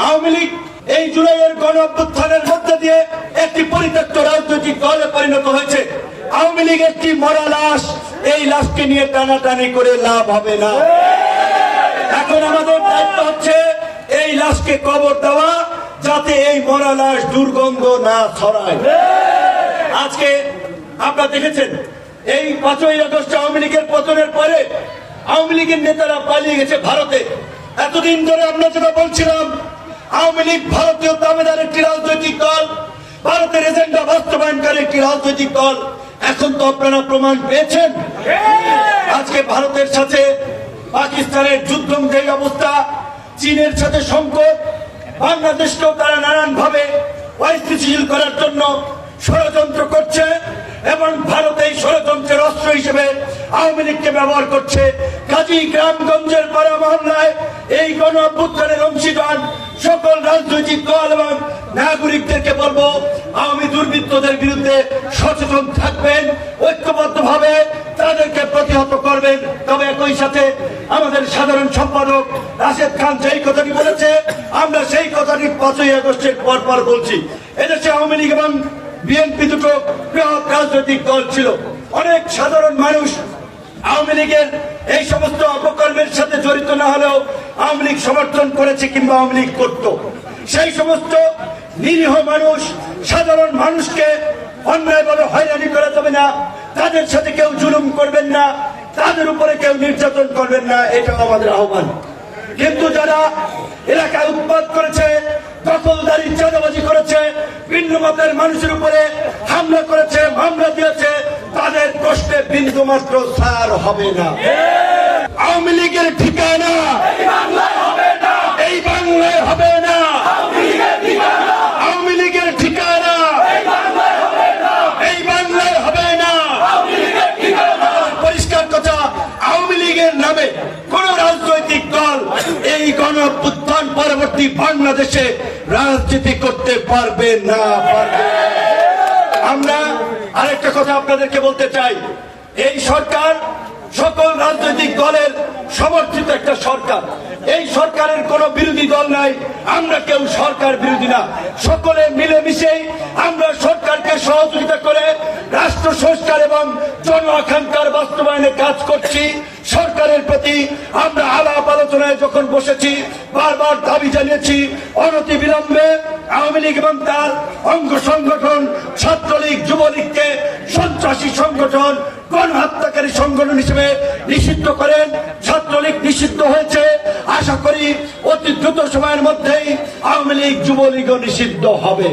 আওয়ামী লীগ এই জুলাইয়ের গণ অভ্যুত্থানের মধ্যে দিয়ে একটি পরিত্যক্ত রাজনৈতিক দলে পরিণত হয়েছে। আওয়ামী লীগ একটি মরা লাশ, এই লাশকে নিয়ে টানাটানি করে লাভ হবে না। এখন আমাদের দায়িত্ব হচ্ছে এই লাশকে কবর দেওয়া, যাতে এই মরা লাশ দুর্গন্ধ না ছড়ায়। আজকে আপনারা দেখেছেন, এই পাঁচই আগস্ট আওয়ামী লীগের পতনের পরে আওয়ামী লীগের নেতারা পালিয়ে গেছে ভারতে। এতদিন ধরে আমরা যেটা বলছিলাম আওয়ামী লীগ ভারতীয় দামেদার একটি রাজনৈতিক দল ভারতের এজেন্ডা বাস্তবায়নকারী একটি রাজনৈতিক দল। এখন তো আপনারা প্রমাণ পেয়েছেন। আজকে ভারতের সাথে পাকিস্তানের যুদ্ধ যে অবস্থা চীনের সাথে সংকট বাংলাদেশকেও তারা নানান ভাবে অস্থিতিশীল করার জন্য ষড়যন্ত্র করছে এবং ভারত এই ষড়যন্ত্রের অস্ত্র হিসেবে আওয়ামী লীগকে ব্যবহার করছে। কাজী গ্রামগঞ্জের পাড়া মহল্লায় এই গণ অভ্যুত্থানের অংশীদার সকল রাজনৈতিক দল এবং নাগরিকদেরকে বলব, আওয়ামী দুর্বৃত্তদের বিরুদ্ধে সচেতন থাকবেন ঐক্যবদ্ধ ভাবে তাদেরকে প্রতিহত করবেন। তবে একই সাথে আমাদের সাধারণ সম্পাদক রাশেদ খান যেই কথাটি বলেছে, আমরা সেই কথাটি পাঁচই আগস্টের পর পর বলছি। এদেশে আওয়ামী লীগ এবং বিএনপি দুটো বৃহৎ রাজনৈতিক দল ছিল। অনেক সাধারণ মানুষ আওয়ামী লীগের এই সমস্ত অপকর্মের সাথে জড়িত না হলেও আওয়ামী লীগ সমর্থন করেছে কিংবা আওয়ামী লীগ করত। সেই সমস্ত নিরীহ মানুষ, সাধারণ মানুষকে অন্যায়ভাবে হয়রানি করা যাবে না। তাদের সাথে কেউ জুলুম করবেন না। তাদের উপরে কেউ নির্যাতন করবেন না। এটাও আমাদের আহ্বান। কিন্তু যারা এলাকায় উৎপাদ করেছে, দখলদারি চাঁদাবাজি করেছে, ভিন্ন মতের মানুষের উপরে হামলা করেছে বিন্দু মাত্র সার হবে না। আওয়ামী লীগের ঠিকানা এই বাংলায় হবে না। আওয়ামী লীগের ঠিকানা। এই বাংলায় হবে না। পরিষ্কার কথা আওয়ামী লীগের নামে কোন রাজনৈতিক দল এই গণ পরবর্তী বাংলাদেশে রাজনীতি করতে পারবে না পারবে না। আমরা আরেকটা কথা আপনাদেরকে বলতে চাই। এই সরকার সকল রাজনৈতিক দলের সমর্থিত একটা সরকার। এই সরকারের কোন বিরোধী দল নাই, আমরা কেউ সরকার বিরোধী না। সকলে মিলেমিশেই আমরা সরকারকে সহযোগিতা করে রাষ্ট্র সংস্কার এবং জন আকাঙ্ক্ষার বাস্তবায়নে কাজ করছি। সরকারের প্রতি আমরা আলাপ আলোচনায় যখন বসেছি, বারবার দাবি জানিয়েছি, অনতি বিলম্বে আওয়ামী লীগ এবং তার অঙ্গ সংগঠন ছাত্রলীগ, যুবলীগকে সন্ত্রাসী সংগঠন গণহত্যাকারী সংগঠন হিসেবে নিষিদ্ধ করেন ছাত্রলীগ নিষিদ্ধ হয়েছে আশা করি অতি দ্রুত সময়ের মধ্যেই আওয়ামী লীগ যুবলীগও নিষিদ্ধ হবে